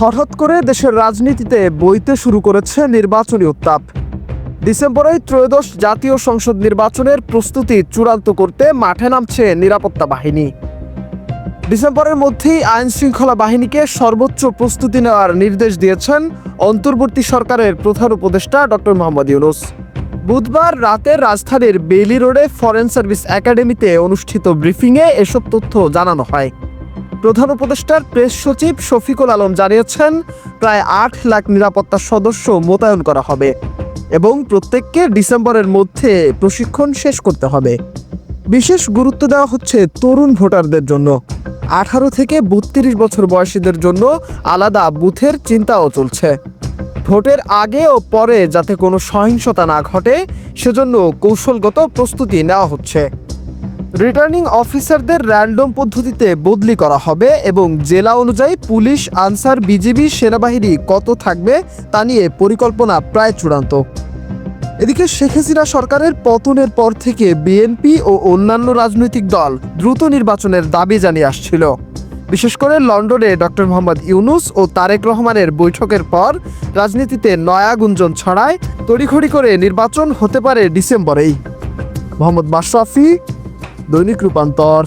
হঠাৎ করে দেশের রাজনীতিতে বইতে শুরু করেছে নির্বাচনী উত্তাপ। ডিসেম্বরে ত্রয়োদশ জাতীয় সংসদ নির্বাচনের প্রস্তুতি চূড়ান্ত করতে মাঠে নামছে নিরাপত্তা বাহিনী। ডিসেম্বরের মধ্যেই আইন শৃঙ্খলা বাহিনীকে সর্বোচ্চ প্রস্তুতি নেওয়ার নির্দেশ দিয়েছেন অন্তর্বর্তী সরকারের প্রধান উপদেষ্টা ডক্টর মোহাম্মদ ইউনুস। বুধবার রাতে রাজধানীর বেইলি রোডে ফরেন সার্ভিস একাডেমিতে অনুষ্ঠিত ব্রিফিংয়ে এসব তথ্য জানানো হয়। প্রধান উপদেষ্টার প্রেস সচিব শফিকুল আলম জানিয়েছেন, প্রায় আট লাখ নিরাপত্তা সদস্য মোতায়েন করা হবে এবং প্রত্যেককে ডিসেম্বরের মধ্যে প্রশিক্ষণ শেষ করতে হবে। বিশেষ গুরুত্ব দেওয়া হচ্ছে তরুণ ভোটারদের জন্য। আঠারো থেকে বত্রিশ বছর বয়সীদের জন্য আলাদা বুথের চিন্তাও চলছে। ভোটের আগে ও পরে যাতে কোনো সহিংসতা না ঘটে, সেজন্য কৌশলগত প্রস্তুতি নেওয়া হচ্ছে। রিটার্নিং অফিসারদের র্যান্ডম পদ্ধতিতে বদলি করা হবে এবং জেলা অনুযায়ী পুলিশ, আনসার, বিজিবি, সেনাবাহিনী কত থাকবে তা নিয়ে পরিকল্পনা প্রায় চূড়ান্ত। এদিকে শেখ হাসিনা সরকারের পতনের পর থেকে বিএনপি ও অন্যান্য রাজনৈতিক দল দ্রুত নির্বাচনের দাবি জানিয়ে আসছিল। বিশেষ করে লন্ডনে ডক্টর মোহাম্মদ ইউনুস ও তারেক রহমানের বৈঠকের পর রাজনীতিতে নয়া গুঞ্জন ছড়ায়, তড়িঘড়ি করে নির্বাচন হতে পারে ডিসেম্বরেই। মোহাম্মদ মাশরাফি দৈনিক রূপান্তর